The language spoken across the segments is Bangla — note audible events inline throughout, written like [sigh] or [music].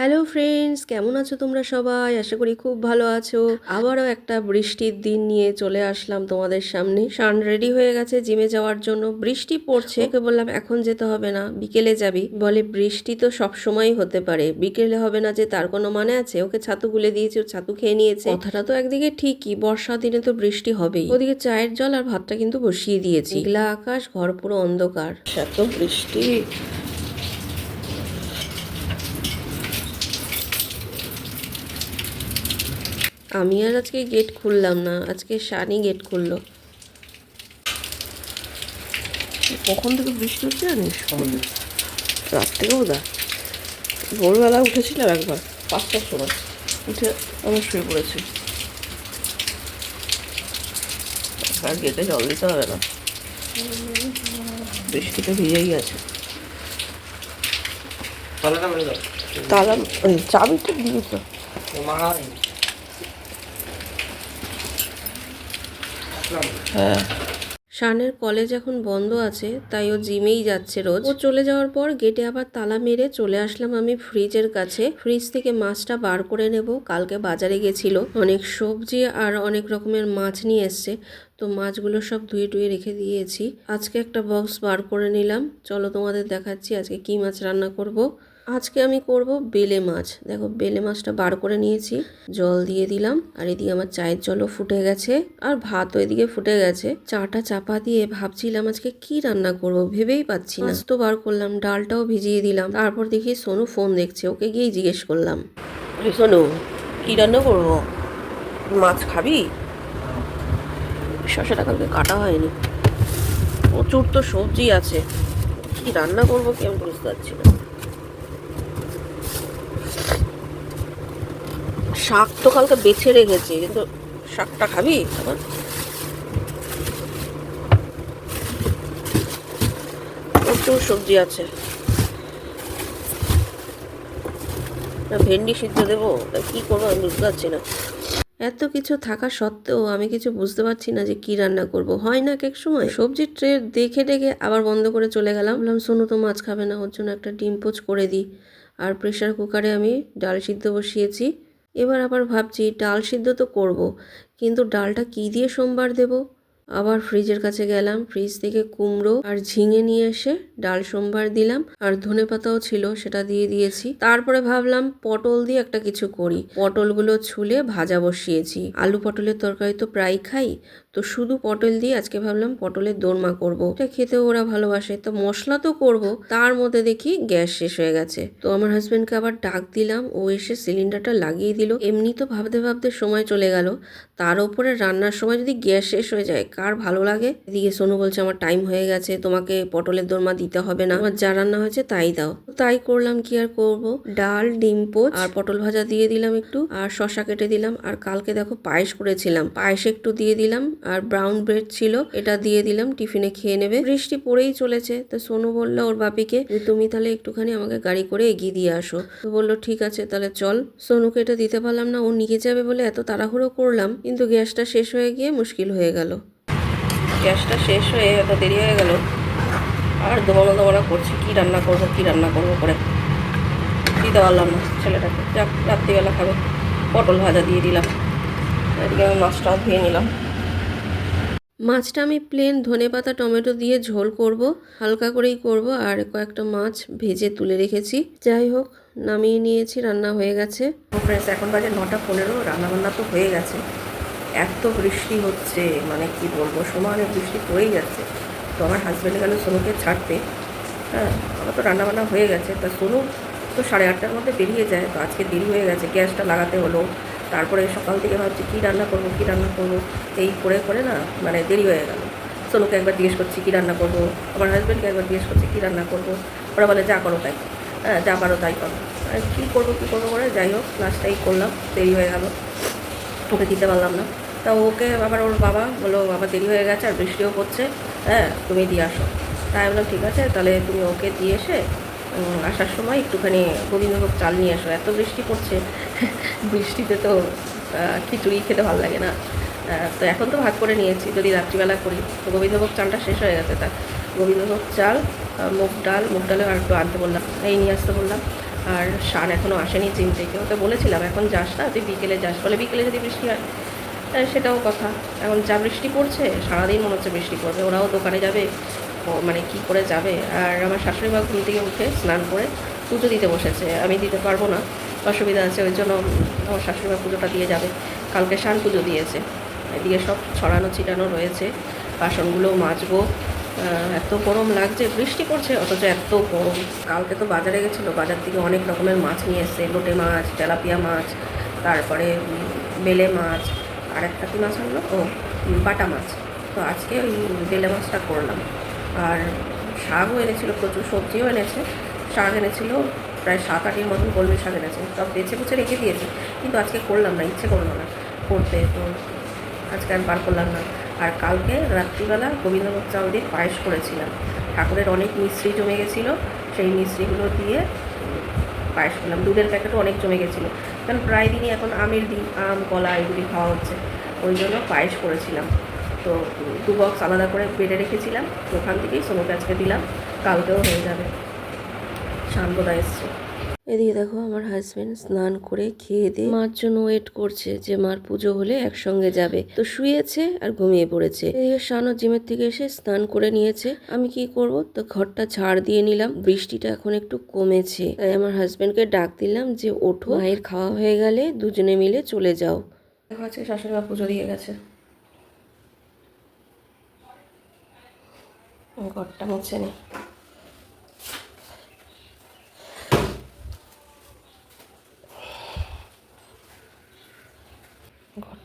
হ্যালো ফ্রেন্ডস কেমন আছো তোমরা সবাই? আশা করি খুব ভালো আছো। আবারও একটা বৃষ্টির দিন নিয়ে চলে আসলাম তোমাদের সামনে। শান রেডি হয়ে গেছে জিমে যাওয়ার জন্য। বৃষ্টি পড়ছে। ওকে বললাম, এখন যেতে হবে না। বিকেলে যাবি। বলে, বৃষ্টি তো সব সময় হতে পারে। বিকেলে হবে না যে তার কোনো মানে আছে? ওকে ছাতু গুলে দিয়েছে, ও ছাতু খেয়ে নিয়েছে। কথাটা তো একদিকে ঠিকই বর্ষা দিনে তো বৃষ্টি হবেই। ওদিকে চায়ের জল আর ভাতটা কিন্তু বসিয়ে দিয়েছি। মেঘলা আকাশ, ঘর পুরো অন্ধকার। এত বৃষ্টি। আমি আর আজকে গেট খুললাম না আজকে শানি গেট খুললো। কখন থেকে বৃষ্টি হচ্ছে জানিস? রাত থেকেও দা ভোরবেলা উঠেছিলাম একবার পাঁচটার সময়। উঠে আমার শুয়ে পড়েছি। আর গেটে জল দিতে হবে না। বৃষ্টিতে ভিজেই গেছে। দাও তালা চাবিটা দিয়ে তো ও মা হ্যাঁ। শানের কলেজ এখন বন্ধ আছে তাই ও জিমেই যাচ্ছে রোজ। ও চলে যাওয়ার পর গেটে আবার তালা মেরে চলে আসলাম আমি ফ্রিজের কাছে। ফ্রিজ থেকে মাছটা বার করে নেব কালকে বাজারে গেছিল। অনেক সবজি আর অনেক রকমের মাছ নিয়ে এসছে তো মাছগুলো সব ধুয়ে টুয়ে রেখে দিয়েছি। আজকে একটা বক্স বার করে নিলাম। চলো তোমাদের দেখাচ্ছি আজকে কি মাছ রান্না করব। আজকে আমি করব বেলে মাছ। দেখো, বেলে মাছটা বার করে নিয়েছি। জল দিয়ে দিলাম, আর এদিকে আমার চায়ের জলও ফুটে গেছে, আর ভাতও এদিকে ফুটে গেছে। চাটা চাপা দিয়ে ভাবছিলাম আজকে কি রান্না করব, ভেবেই পাচ্ছি না। তো বার করলাম, ডালটাও ভিজিয়ে দিলাম। তারপর দেখি সোনু ফোন দেখছে, ওকে গিয়েই জিজ্ঞেস করলাম। সোনু, কি রান্না করব? মাছ খাবি? শশাটা কালকে কাটা হয়নি। প্রচুর তো সবজি আছে। কি রান্না করব কি আমি বুঝতে পারছি না। শাক তো কালকে বেছে রেখেছি, কিন্তু শাকটা খাবি? প্রচুর সবজি আছে। ভেন্ডি সিদ্ধ দেবো? কি করব? আমি বুঝতে পারছি না। এত কিছু থাকা সত্ত্বেও আমি কিছু বুঝতে পারছি না যে কি রান্না করব। হয় না এক সময় সবজির ট্রে দেখে দেখে আবার বন্ধ করে চলে গেলাম। বললাম সোনু তো মাছ খাবে না, ওর জন্য একটা ডিম পোচ করে দিই। আর প্রেশার কুকারে আমি ডাল সিদ্ধ বসিয়েছি। এবার আবার ভাবছি ডাল সিদ্ধ তো করব, কিন্তু ডালটা কি দিয়ে সোমবার দেব? আবার ফ্রিজের কাছে গেলাম, ফ্রিজ থেকে কুমড়ো আর ঝিঙে নিয়ে এসে ডাল সোমবার দিলাম, আর ধনে পাতাও ছিল সেটা দিয়ে দিয়েছি। তারপরে ভাবলাম পটল দিয়ে একটা কিছু করি। পটলগুলো ছুলে ভাজা বসিয়েছি। আলু পটলের তরকারি তো প্রায় খাই তো শুধু পটল দিয়ে আজকে ভাবলাম পটলের দোরমা করব। এটা খেতেও ওরা ভালোবাসে। তো মশলা তো করব। তার মধ্যে দেখি গ্যাস শেষ হয়ে গেছে। তো আমার হাজব্যান্ডকে আবার ডাক দিলাম। ও এসে সিলিন্ডারটা লাগিয়ে দিল। এমনি তো ভাবতে ভাবতে সময় চলে গেল। তার উপরে রান্নার সময় যদি গ্যাস শেষ হয়ে যায়, কার ভালো লাগে? এদিকে সোনু বলছে, আমার টাইম হয়ে গেছে। তোমাকে পটলের দোরমা দিতে হবে না। আমার যা রান্না হয়েছে তাই দাও। তাই করলাম। কি আর করব? ডাল, ডিম, পোচ আর পটল ভাজা দিয়ে দিলাম একটু। আর শশা কেটে দিলাম। আর কালকে দেখো পায়েস করেছিলাম। পায়েস একটু দিয়ে দিলাম। আর ব্রাউন ব্রেড ছিল, এটা দিয়ে দিলাম, টিফিনে খেয়ে নেবে। বৃষ্টি পড়েই চলেছে, তো সোনু বলল, ওর বাপিকে, যে তুমি তাহলে একটুখানি আমাকে গাড়ি করে এগিয়ে দিয়ে আসো। তো বলল, ঠিক আছে, তাহলে চল। সোনুকে এটা দিতে পারলাম না, ও নিয়ে যাবে বলে এত তাড়াহুড়ো করলাম, কিন্তু গ্যাসটা শেষ হয়ে গিয়ে মুশকিল হয়ে গেল। গ্যাসটা শেষ হয়ে এত দেরি হয়ে গেল? আর দোমানো দোমানো করছি, কি রান্না করব, কি রান্না করব করে? দিতে পারলাম না ছেলেটাকে। যাক, রাত্রিবেলা খাবে। পটল ভাজা দিয়ে দিলাম। এদিকে আমি মাছটাও ধুয়ে নিলাম। মাছটা আমি প্লেন ধনে পাতা, টমেটো দিয়ে ঝোল করব, হালকা করেই করব, আর কয়েকটা মাছ ভেজে তুলে রেখেছি। যাই হোক, নামিয়ে নিয়েছি, রান্না হয়ে গেছে। এখন বাজে নটা পনেরো রান্না বান্না তো হয়ে গেছে। এত বৃষ্টি হচ্ছে মানে কি বলব, সমানে বৃষ্টি পড়েই যাচ্ছে। তো আমার হাজব্যান্ড গেল সোনুকে ছাড়তে। হ্যাঁ আমার তো রান্নাবান্না হয়ে গেছে। তা সোনু তো সাড়ে আটটার মধ্যে বেরিয়ে যায়, তো আজকে দেরি হয়ে গেছে, গ্যাসটা লাগাতে হলো। তারপরে সকাল থেকে ভাবছি, কী রান্না করব, কী রান্না করব? এই করে করে না মানে দেরি হয়ে গেল। সোনুকে একবার জিজ্ঞেস করছি, কী রান্না করব? আমার হাজব্যান্ডকে একবার জিজ্ঞেস করছি, কী রান্না করব? ওরা বলে, যা করো তাই। হ্যাঁ যা পারো তাই করো। আর কী করব কী করব করে যাই হোক লাস্টটাই করলাম, দেরি হয়ে গেল। ওকে দিতে পারলাম না। তা ওকে আবার ওর বাবা বলল, বাবা, দেরি হয়ে গেছে আর বৃষ্টিও পড়ছে। হ্যাঁ তুমি দিয়ে আসো। তাই বললাম, ঠিক আছে, তাহলে তুমি ওকে দিয়ে এসে আসার সময় একটুখানি গোবিন্দভোগ চাল নিয়ে এসো। এত বৃষ্টি পড়ছে, বৃষ্টিতে তো খিচুড়ি খেতে ভালো লাগে না। তো এখন তো ভাগ করে নিয়েছি, যদি রাত্রিবেলা করি। তো গোবিন্দভোগ চালটা শেষ হয়ে গেছে তা গোবিন্দভোগ চাল মুগ ডাল, মুগ ডালে আর একটু আনতে বললাম, এই নিয়ে আসতে বললাম। আর সার এখনও আসেনি জিম থেকে ওকে বলেছিলাম, এখন যাস না, তুই বিকেলে যাস। বলে, বিকেলে যদি বৃষ্টি হয়? সেটাও কথা। এখন যা বৃষ্টি পড়ছে, সারাদিন মনে হচ্ছে বৃষ্টি পড়বে। ওরাও দোকানে যাবে মানে কি করে যাবে? আর আমার শাশুড়ি মা ঘুম থেকে উঠে স্নান করে পুজো দিতে বসেছে। আমি দিতে পারব না, অসুবিধা আছে, ওই জন্য আমার শাশুড়ি মা পুজোটা দিয়ে যাবে। কালকে শান পুজো দিয়েছে। এদিকে সব ছড়ানো ছিটানো রয়েছে। বাসনগুলোও মাজবো। এত গরম লাগছে, বৃষ্টি পড়ছে, অথচ এত গরম। কালকে তো বাজারে গেছিল, বাজার থেকে অনেক রকমের মাছ নিয়ে এসছে, লোটে মাছ, তেলাপিয়া মাছ, তারপরে বেলে মাছ, আর একটা কী মাছ আনলো? ও বাটা মাছ। তো আজকে ওই বেলে মাছটা করলাম। আর শাকও এনেছিল, প্রচুর সবজিও এনেছে। শাক এনেছিল, প্রায় সাত আটের মতন কলমি শাক এনেছে। সব বেছে বুছে রেখে দিয়েছে। কিন্তু আজকে করলাম না, ইচ্ছে করল না করতে। তো আজকে আর বার করলাম না। আর কালকে রাত্রিবেলা গোবিন্দভোগ চাল দিয়ে পায়েস করেছিলাম। ঠাকুরের অনেক মিশ্রি জমে গেছিল, সেই মিশ্রিগুলো দিয়ে পায়েস করলাম। দুধের প্যাকেটও অনেক জমে গেছিল। কারণ প্রায় দিনই এখন আমের দিন আম, কলা এগুলি খাওয়া হচ্ছে। ওই জন্য পায়েস করেছিলাম। তো দু বক্স আলাদা করে বেড়ে রেখেছিলাম। ওখান থেকেই সোনুকে আজকে দিলাম। কালকেও হয়ে যাবে। শান্তদা এসছে। এদিকে দেখো আমার হাজবেন্ড স্নান করে খেয়ে দিয়ে মার জন্য ওয়েট করছে যে মার পুজো হলে একসঙ্গে যাবে। তো শুয়েছে আর ঘুমিয়ে পড়েছে। এদিকে শানও জিমের থেকে এসে স্নান করে নিয়েছে। আমি কি করব? তো ঘরটা ঝাড় দিয়ে নিলাম। বৃষ্টিটা এখন একটু কমেছে। তাই আমার হাজবেন্ডকে ডাক দিলাম যে ওঠো। মায়ের খাওয়া হয়ে গেলে দুজনে মিলে চলে যাও। দেখো আজকে শাশুড়ি মা পুজো দিয়ে গেছে। ঘরটা মুছে নি।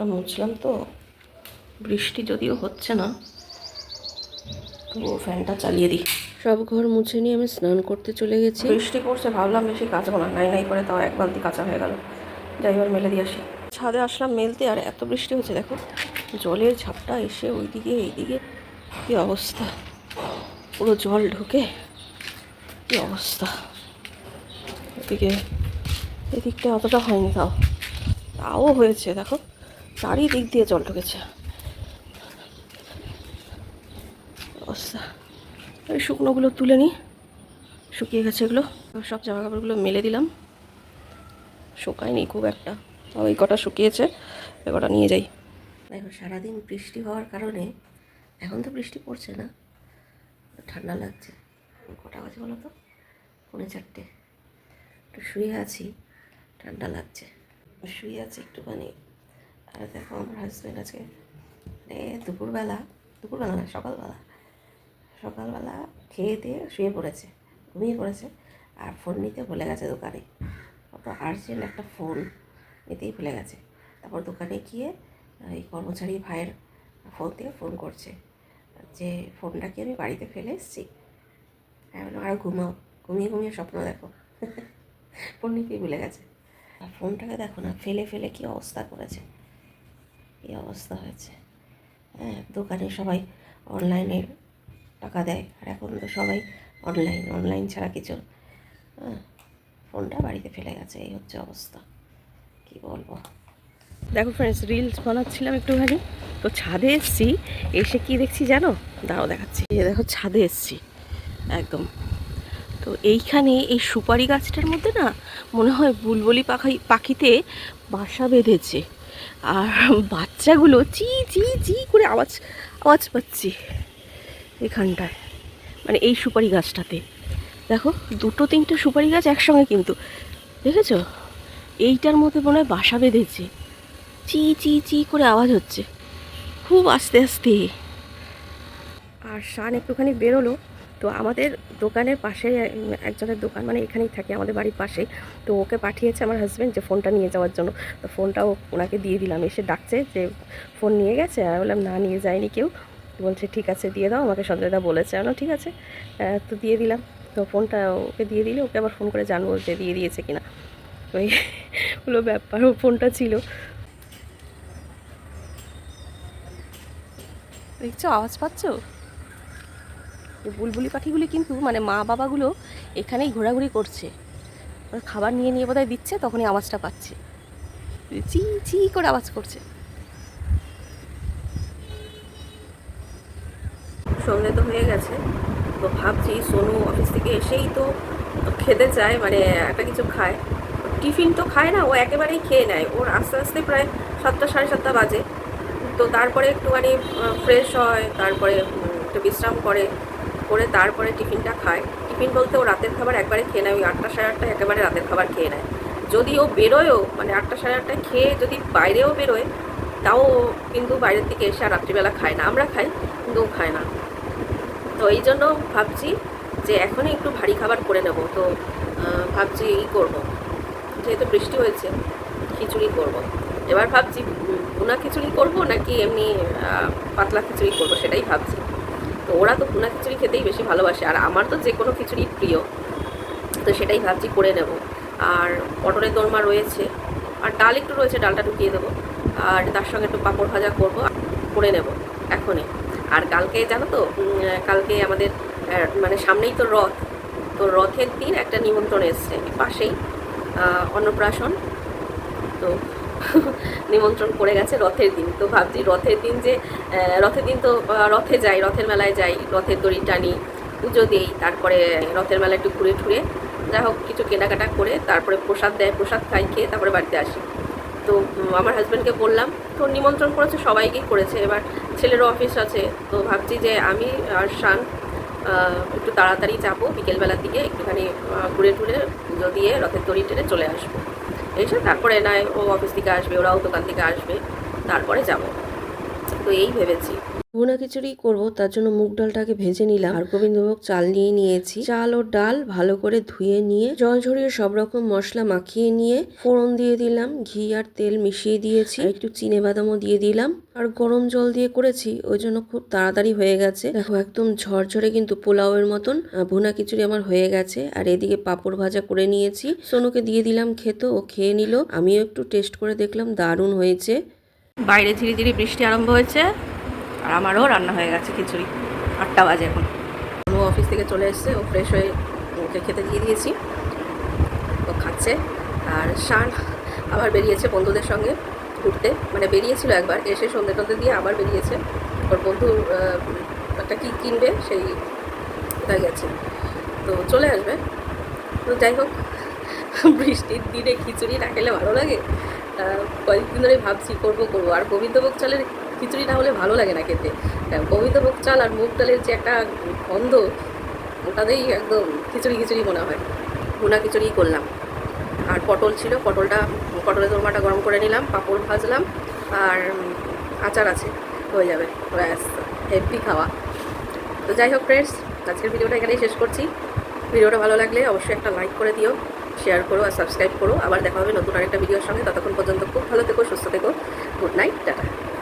ঘরটা মুছলাম তো। বৃষ্টি যদিও হচ্ছে না তবুও ফ্যানটা চালিয়ে দিই। সব ঘর মুছে নিয়ে আমি স্নান করতে চলে গেছি। বৃষ্টি পড়ছে ভাবলাম বেশি কাচবো না নাই নাই করে তাও এক বালতি কাঁচা হয়ে গেল। যাই হোক মেলে দিয়ে আসি। ছাদে আসলাম মেলতে আর এত বৃষ্টি হচ্ছে দেখো। জলের ঝাপটা এসে ওইদিকে এইদিকে কী অবস্থা? পুরো জল ঢুকে কী অবস্থা? এদিকে এদিকটা অতটা হয়নি তাও। তাও হয়েছে দেখো। চারিদিক দিয়ে জল ঢুকেছে। অবস্থা। ওই শুকনোগুলো তুলে নিই। শুকিয়ে গেছে এগুলো। সব জামা কাপড়গুলো মেলে দিলাম। শুকায়নি খুব একটা। তাও এই কটা শুকিয়েছে এই কটা নিয়ে যাই। দেখো, সারাদিন বৃষ্টি হওয়ার কারণে এখন তো বৃষ্টি পড়ছে না ঠান্ডা লাগছে। কটা বাজে বলো তো? পৌনে চারটে। একটু শুয়ে আছি, ঠান্ডা লাগছে। শুয়ে আছি একটুখানি। আর দেখো আমার হাজব্যান্ড আজকে মানে দুপুরবেলা দুপুরবেলা না, সকালবেলা সকালবেলা খেয়ে দিয়ে শুয়ে পড়েছে, ঘুমিয়ে পড়েছে, আর ফোন নিতে ভুলে গেছে দোকানে। অত আর্জেন্ট একটা ফোন নিতেই ভুলে গেছে। তারপর দোকানে গিয়ে এই কর্মচারী ভাইয়ের ফোন থেকে ফোন করছে, যে ফোনটা কি আমি বাড়িতে ফেলে এসেছি? হ্যাঁ আর ঘুমাও, ঘুমিয়ে ঘুমিয়ে স্বপ্ন দেখো। [laughs] ফোন নিতেই ভুলে গেছে। আর ফোনটাকে দেখো না, ফেলে ফেলে কী অবস্থা করেছে। কী অবস্থা হয়েছে। হ্যাঁ দোকানে সবাই অনলাইনে টাকা দেয়, আর এখন তো সবাই অনলাইন অনলাইন ছাড়া কিছু হ্যাঁ ফোনটা বাড়িতে ফেলে গেছে, এই হচ্ছে অবস্থা। কি বলব? দেখো ফ্রেন্ডস রিলস বানাচ্ছিলাম একটুখানি, তো ছাদে এসছি, এসে কি দেখছি জানো? দাঁড়াও দেখাচ্ছি। এই দেখো, ছাদে এসছি, একদম। তো এইখানে এই সুপারি গাছটার মধ্যে না, মনে হয় বুলবুলি পাখি পাখিতে বাসা বেঁধেছে। আর বাচ্চাগুলো চি চি চি করে আওয়াজ আওয়াজ পাচ্ছি এখানটায়। মানে এই সুপারি গাছটাতে। দেখো, দুটো, তিনটে সুপারি গাছ একসঙ্গে কিন্তু। দেখেছ? এইটার মধ্যে মনে হয় বাসা বেঁধেছে। চি চি চি করে আওয়াজ হচ্ছে। খুব আস্তে আস্তে। আর শান একটুখানি বেরোলো। তো আমাদের দোকানের পাশে একজনের দোকান মানে এখানেই থাকে, আমাদের বাড়ির পাশেই। তো ওকে পাঠিয়েছে আমার হাজব্যান্ড যে ফোনটা নিয়ে যাওয়ার জন্য। তো ফোনটাও ওনাকে দিয়ে দিলাম। এসে ডাকছে যে ফোন নিয়ে গেছে। আর বললাম, না, নিয়ে যায়নি কেউ। বলছে, ঠিক আছে, দিয়ে দাও। আমাকে সঞ্জয়দা বলেছে। আমি ঠিক আছে। তো দিয়ে দিলাম। তো ফোনটা ওকে দিয়ে দিলে, ওকে আবার ফোন করে জানব যে দিয়ে দিয়েছে কিনা। তো [laughs] হলো ব্যাপার। ও ফোনটা ছিল। দেখছ, আওয়াজ পাচ্ছ? বুলবুলি পাখিগুলি কিন্তু মানে মা বাবাগুলো এখানেই ঘোরাঘুরি করছে। ওরা খাবার নিয়ে নিয়ে বোধহয় দিচ্ছে, তখনই আওয়াজটা পাচ্ছে। চি চি করে আওয়াজ করছে। সন্ধে তো হয়ে গেছে, তো ভাবছি সোনু অফিস থেকে এসেই তো খেতে চায় মানে একটা কিছু খায়। টিফিন তো খায় না, ও একেবারেই খেয়ে নেয়। ওর আস্তে আস্তে প্রায় সাতটা, সাড়ে সাতটা বাজে। তো তারপরে একটুখানি ফ্রেশ হয়, তারপরে একটু বিশ্রাম করে। করে তারপরে টিফিনটা খায়। টিফিন বলতে ও রাতের খাবার একবারে খেয়ে নেয়, ওই আটটা সাড়ে আটটায় একেবারে রাতের খাবার খেয়ে নেয়। যদি ও বেরোয়ও মানে আটটা সাড়ে আটটায় খেয়ে যদি বাইরেও বেরোয়, তাও কিন্তু বাইরের থেকে এসে আর রাত্রিবেলা খায় না। আমরা খাই, কিন্তু ও খায় না। তো এই জন্য ভাবছি যে এখনই একটু ভারী খাবার করে নেব। তো ভাবছি এই করব। যেহেতু বৃষ্টি হয়েছে, খিচুড়ি করব। এবার ভাবছি ভুনা খিচুড়ি করব নাকি এমনি পাতলা খিচুড়ি করব সেটাই ভাবছি। তো ওরা তো ভুনা খিচুড়ি খেতেই বেশি ভালোবাসে। আর আমার তো যে কোনো খিচুড়ি প্রিয়। তো সেটাই ভাবছি করে নেব। আর পটলের দোরমা রয়েছে। আর ডাল একটু রয়েছে, ডালটা ঢুকিয়ে দেবো। আর তার সঙ্গে একটু পাঁপড় ভাজা করব। করে নেব, এখনই। আর কালকে জানো তো কালকে আমাদের মানে সামনেই তো রথ। তো রথের দিন একটা নিমন্ত্রণ এসছে। পাশেই অন্নপ্রাশন। তো নিমন্ত্রণ করে গেছে রথের দিন। তো ভাবছি রথের দিন যে রথের দিন তো রথে যাই, রথের মেলায় যাই, রথের দড়ি টানি, পুজো দিই, তারপরে রথের মেলায় একটু ঘুরে ঠুরে যা হোক কিছু কেনাকাটা করে, তারপরে প্রসাদ দেয়, প্রসাদ খাই, খেয়ে তারপরে বাড়িতে আসি। তো আমার হাজব্যান্ডকে বললাম তো নিমন্ত্রণ করেছে, সবাইকেই করেছে, এবার ছেলেরও অফিস আছে। তো ভাবছি যে আমি আর শান একটু তাড়াতাড়ি যাব, বিকেলবেলার দিকে একটুখানি ঘুরে টুরে পুজো দিয়ে রথের দড়ি টেনে চলে আসব। এসে তারপরে নয় ও অফিস থেকে আসবে, ওরাও দোকান থেকে আসবে, তারপরে যাব। তো এই ভেবেছি। ভুনা খিচুড়ি করব, তার জন্য মুগ ডালটাকে ভেজে নিলাম। আর গোবিন্দভোগ চাল নিয়ে নিয়েছি। চাল ও ডাল ভালো করে ধুয়ে নিয়ে, জল ঝরিয়ে সব রকম মশলা মাখিয়ে নিয়ে ফোড়ন দিয়ে দিলাম, ঘি আর তেল মিশিয়ে দিয়েছি। একটু চিনে বাদামও দিয়ে দিলাম। আর গরম জল দিয়ে করেছি, ওই জন্য খুব তাড়াতাড়ি হয়ে গেছে। দেখো, একদম ঝরঝরে কিন্তু পোলাওয়ের মতন ভুনা খিচুড়ি আমার হয়ে গেছে। আর এদিকে পাঁপড় ভাজা করে নিয়েছি। সোনুকে দিয়ে দিলাম খেতে, ও খেয়ে নিল। আমিও একটু টেস্ট করে দেখলাম, দারুণ হয়েছে। বাইরে ধীরে ধীরে বৃষ্টি আরম্ভ হয়েছে। আর আমারও রান্না হয়ে গেছে খিচুড়ি। আটটা বাজে এখন। ও অফিস থেকে চলে এসছে, ও ফ্রেশ হয়ে ওকে খেতে দিয়ে দিয়েছি। ও খাচ্ছে। আর শান আবার বেরিয়েছে বন্ধুদের সঙ্গে ঘুরতে। মানে বেরিয়েছিল একবার, এসে সন্ধ্যে টন্ধে দিয়ে আবার বেরিয়েছে। ওর বন্ধু একটা কী কিনবে সেই কোথায় গেছে। তো চলে আসবে। তো যাই হোক, বৃষ্টির দিনে খিচুড়ি না খেলে ভালো লাগে? কয়েকদিন ধরে ভাবছি, করব করব। আর গোবিন্দভোগ চালের খিচুড়ি না হলে ভালো লাগে না খেতে। গোবিন্দভোগ চাল আর মুগ ডালের যে একটা গন্ধ, ওটাতেই একদম খিচুড়ি খিচুড়ি মনে হয়। ভুনা খিচুড়ি করলাম। আর পটল ছিল, পটলটা, পটলের দোরমাটা গরম করে নিলাম, পাঁপড় ভাজলাম, আর আচার আছে, হয়ে যাবে। ব্যাস হেভি খাওয়া। তো যাই হোক ফ্রেন্ডস আজকের ভিডিওটা এখানেই শেষ করছি। ভিডিওটা ভালো লাগলে অবশ্যই একটা লাইক করে দিও শেয়ার করো আর সাবস্ক্রাইব করো। আবার দেখা হবে নতুন আরেকটা ভিডিওর সঙ্গে। ততক্ষণ পর্যন্ত খুব ভালো থেকো, সুস্থ থেকো। Good night tata.